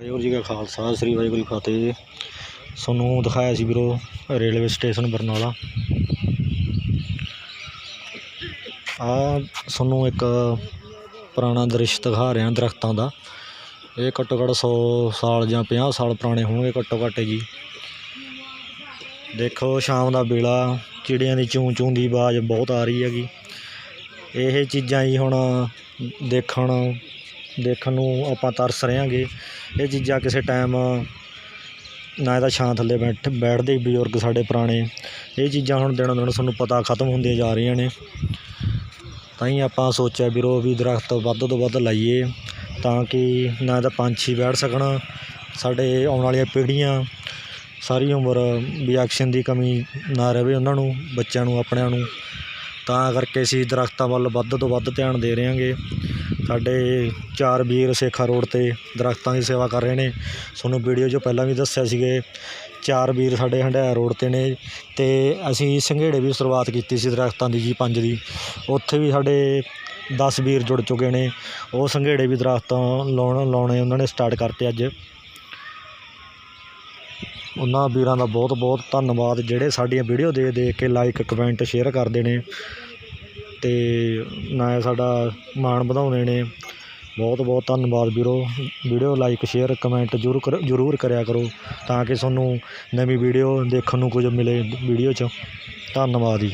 ਵਾਹਿਗੁਰੂ ਜੀ ਕਾ ਖਾਲਸਾ, ਸ੍ਰੀ ਵਾਹਿਗੁਰੂ ਫਤਿਹ ਜੀ। ਤੁਹਾਨੂੰ ਦਿਖਾਇਆ ਸੀ ਵੀਰੋ, ਰੇਲਵੇ ਸਟੇਸ਼ਨ ਬਰਨਾਲਾ। ਆ ਤੁਹਾਨੂੰ ਇੱਕ ਪੁਰਾਣਾ ਦ੍ਰਿਸ਼ ਦਿਖਾ ਰਿਹਾ ਦਰਖਤਾਂ ਦਾ। ਇਹ ਘੱਟੋ ਘੱਟ 100 ਸਾਲ ਜਾਂ 50 ਸਾਲ ਪੁਰਾਣੇ ਹੋਣਗੇ ਘੱਟੋ ਘੱਟ ਜੀ। ਦੇਖੋ, ਸ਼ਾਮ ਦਾ ਵੇਲਾ, ਚਿੜੀਆਂ ਦੀ ਚੂੰ ਚੂੰ ਦੀ ਆਵਾਜ਼ ਬਹੁਤ ਆ ਰਹੀ ਹੈਗੀ। ਇਹ ਚੀਜ਼ਾਂ ਜੀ ਹੁਣ ਦੇਖਣ ਦੇਖਣ ਨੂੰ ਆਪਾਂ ਤਰਸ ਰਹੇ ਹਾਂਗੇ। ਇਹ ਚੀਜ਼ਾਂ ਕਿਸੇ ਟਾਈਮ ਨਾ ਇਹਦਾ ਛਾਂ ਥੱਲੇ ਬੈਠ, ਬੈਠਦੇ ਬਜ਼ੁਰਗ ਸਾਡੇ ਪੁਰਾਣੇ। ਇਹ ਚੀਜ਼ਾਂ ਹੁਣ ਦਿਨੋਂ ਦਿਨ ਤੁਹਾਨੂੰ ਪਤਾ ਖਤਮ ਹੁੰਦੀਆਂ ਜਾ ਰਹੀਆਂ ਨੇ। ਤਾਂ ਹੀ ਆਪਾਂ ਸੋਚਿਆ ਵੀਰੋ ਵੀ ਦਰਖਤ ਵੱਧ ਤੋਂ ਵੱਧ ਲਾਈਏ ਤਾਂ ਕਿ ਨਾ ਤਾਂ ਪੰਛੀ ਬੈਠ ਸਕਣ। ਸਾਡੇ ਆਉਣ ਵਾਲੀਆਂ ਪੀੜ੍ਹੀਆਂ ਸਾਰੀ ਉਮਰ ਵੀ ਆਕਸੀਜਨ ਦੀ ਕਮੀ ਨਾ ਰਹੇ ਉਹਨਾਂ ਨੂੰ, ਬੱਚਿਆਂ ਨੂੰ, ਆਪਣਿਆਂ ਨੂੰ। ਤਾਂ ਕਰਕੇ ਅਸੀਂ ਦਰਖਤਾਂ ਵੱਲ ਵੱਧ ਤੋਂ ਵੱਧ ਧਿਆਨ ਦੇ ਰਹੇ ਹਾਂਗੇ। ਸਾਡੇ ਚਾਰ ਵੀਰ ਸੇਖਾ ਰੋਡ 'ਤੇ ਦਰਖਤਾਂ ਦੀ ਸੇਵਾ ਕਰ ਰਹੇ ਨੇ। ਤੁਹਾਨੂੰ ਵੀਡੀਓ 'ਚ ਪਹਿਲਾਂ ਵੀ ਦੱਸਿਆ ਸੀਗੇ, ਚਾਰ ਵੀਰ ਸਾਡੇ ਹੰਡਿਆਇਆ ਰੋਡ 'ਤੇ ਨੇ ਅਤੇ ਅਸੀਂ ਸੰਘੇੜੇ ਵੀ ਸ਼ੁਰੂਆਤ ਕੀਤੀ ਸੀ ਦਰਖਤਾਂ ਦੀ ਜੀ ਪੰਜ ਦੀ। ਉੱਥੇ ਵੀ ਸਾਡੇ 10 ਵੀਰ ਜੁੜ ਚੁੱਕੇ ਨੇ। ਉਹ ਸੰਘੇੜੇ ਵੀ ਦਰਖਤਾਂ ਲਾਉਣ, ਲਾਉਣੇ ਉਹਨਾਂ ਨੇ ਸਟਾਰਟ ਕਰਤੇ ਅੱਜ। ਉਹਨਾਂ ਵੀਰਾਂ ਦਾ ਬਹੁਤ ਬਹੁਤ ਧੰਨਵਾਦ। ਜਿਹੜੇ ਸਾਡੀਆਂ ਵੀਡੀਓ ਦੇਖ ਦੇਖ ਕੇ ਲਾਈਕ ਕਮੈਂਟ ਸ਼ੇਅਰ ਕਰਦੇ ਨੇ। ਅਤੇ ਨਾ ਸਾਡਾ ਮਾਣ ਵਧਾਉਂਦੇ ਨੇ। ਬਹੁਤ ਬਹੁਤ ਧੰਨਵਾਦ ਵੀਰੋ। ਵੀਡੀਓ ਲਾਈਕ ਸ਼ੇਅਰ ਕਮੈਂਟ ਜ਼ਰੂਰ ਕਰ, ਜ਼ਰੂਰ ਕਰਿਆ ਕਰੋ ਤਾਂ ਕਿ ਤੁਹਾਨੂੰ ਨਵੀਂ ਵੀਡੀਓ ਦੇਖਣ ਨੂੰ ਕੁਝ ਮਿਲੇ ਵੀਡੀਓ 'ਚ। ਧੰਨਵਾਦ ਜੀ।